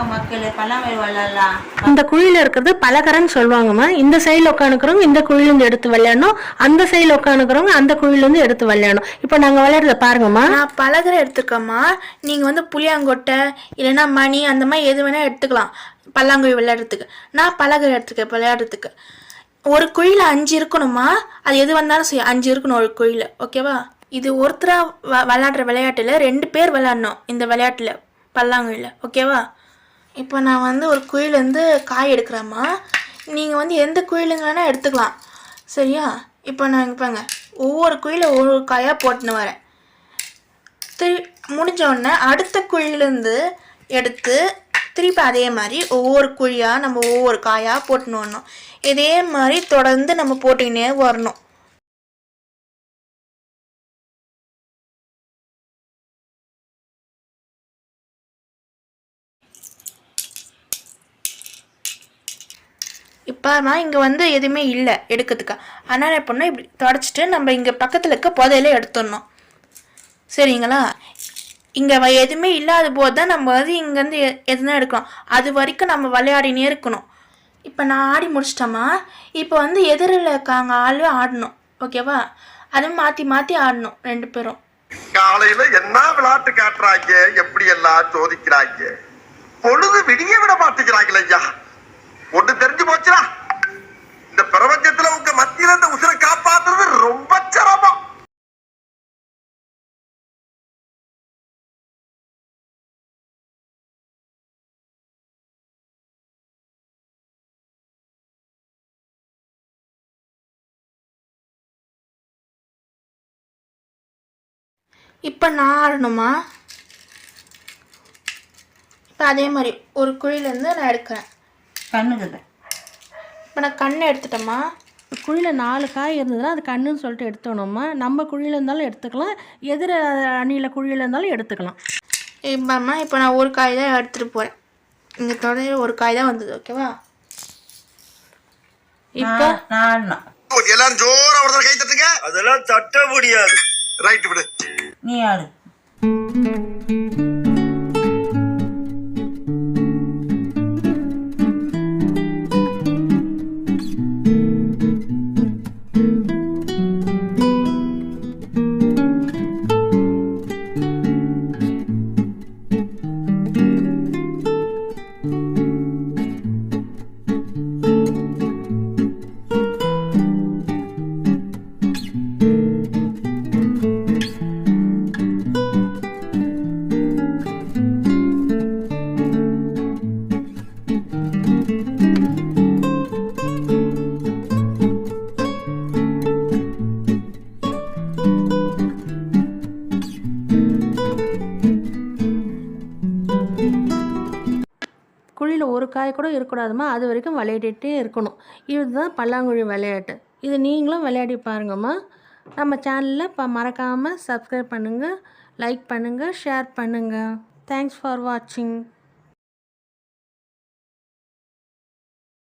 வாங்க மக்களே பல்லாங்குழி விளையாடலாம் இந்த குழியில இருக்கிறது பலகரன்னு சொல்லுவாங்கம்மா. இந்த சைடில் உட்காந்துக்கிறவங்க இந்த குழியிலேருந்து எடுத்து விளையாடணும். அந்த சைடில் உட்காந்துக்கிறவங்க அந்த குழியிலேருந்து எடுத்து விளையாடணும். இப்போ நாங்கள் விளையாடுறத பாருங்கம்மா. நான் பலகரை எடுத்துக்கம்மா. நீங்கள் வந்து புளியாங்கொட்டை இல்லைன்னா மணி அந்த மாதிரி எது வேணால் எடுத்துக்கலாம். பல்லாங்குழி விளையாடுறதுக்கு. நான் பலகரை எடுத்துக்கேன் விளையாடுறதுக்கு. ஒரு குழியில் அஞ்சு இருக்கணுமா அது எது வந்தாலும் சரி அஞ்சு இருக்கணும் ஒரு குழியில். ஓகேவா இது ஒருத்தராக வ விளையாடுற விளையாட்டில் ரெண்டு பேர் விளையாடணும் இந்த விளையாட்டில் பல்லாங்குழியில். ஓகேவா இப்போ நான் வந்து ஒரு குயிலேருந்து காய் எடுக்கிறேம்மா. நீங்கள் வந்து எந்த குயிலுங்கன்னா எடுத்துக்கலாம். சரியா? இப்போ நான் இப்போங்க பாருங்க. ஒவ்வொரு குயில ஒவ்வொரு காயாக போட்டுன்னு வரேன். திரு முடிஞ்ச உடனே அடுத்த குழிலேருந்து எடுத்து திருப்பி அதே மாதிரி ஒவ்வொரு குழியாக நம்ம ஒவ்வொரு காயாக போட்டுன்னு வரணும். இதே மாதிரி தொடர்ந்து நம்ம போட்டுக்கினே வரணும். இப்போ நான் இங்கே வந்து எதுவுமே இல்லை எடுக்கிறதுக்கு. அதனால் என்ன பண்ணோம்? இப்படி தொடச்சிட்டு நம்ம இங்கே பக்கத்தில் இருக்க புதையில எடுத்துடணும். சரிங்களா? இங்கே எதுவுமே இல்லாத போது தான் நம்ம வந்து இங்கேருந்து எதுனா எடுக்கணும் அது வரைக்கும் நம்ம விளையாடினே இருக்கணும். இப்போ நான் ஆடி முடிச்சிட்டோமா இப்போ வந்து எதிரில் இருக்காங்க ஆளு ஆடணும். ஓகேவா அது மாற்றி மாற்றி ஆடணும் ரெண்டு பேரும். காலையில என்ன விளையாட்டு காட்டுறாங்க? எப்படி எல்லாம் சோதிக்கிறாங்க? பொழுது விடிய விட மாட்டேங்கிறாங்களே ஐயா. ஒண்ணு தெரிஞ்சு போச்சுடா. இந்த பிரபஞ்சத்துல உங்க மத்தியில இந்த உசுரை காப்பாத்துறது ரொம்ப சிரமம். இப்போ நான் ஆடணுமா இப்போ அதே மாதிரி ஒரு குழியிலேருந்து நான் எடுக்கிறேன். கண்ணுக்குது இப்போ நான் கண்ணை எடுத்துட்டேம்மா. குழியில் நாலு காய் இருந்ததுன்னா அது கண்ணுன்னு சொல்லிட்டு எடுத்தோணும்மா நம்ம குழியில் இருந்தாலும் எடுத்துக்கலாம். எதிர அணியில் குழியில் இருந்தாலும் எடுத்துக்கலாம். இப்போம்மா இப்போ நான் ஒரு காய் தான் எடுத்துகிட்டு போகிறேன் இங்கே தொடர்ந்து ஒரு காய் தான் வந்தது ஓகேவா இப்போ? நான் எல்லாரும் ஜோரா ஒருத்தர் கை தட்டுங்க. அதெல்லாம் தட்ட முடியாது. ரைட் விடு. நீ ஆடு குழியில் ஒரு காய் கூட இருக்கக்கூடாதுமா அது வரைக்கும் விளையாடிட்டே இருக்கணும். இதுதான் பல்லாங்குழி விளையாட்டு. இது நீங்களும் விளையாடி பாருங்கம்மா. நம்ம சேனலில் இப்போ மறக்காமல் சப்ஸ்கிரைப் பண்ணுங்கள் லைக் பண்ணுங்கள் ஷேர் பண்ணுங்கள் தேங்க்ஸ் ஃபார் வாட்சிங்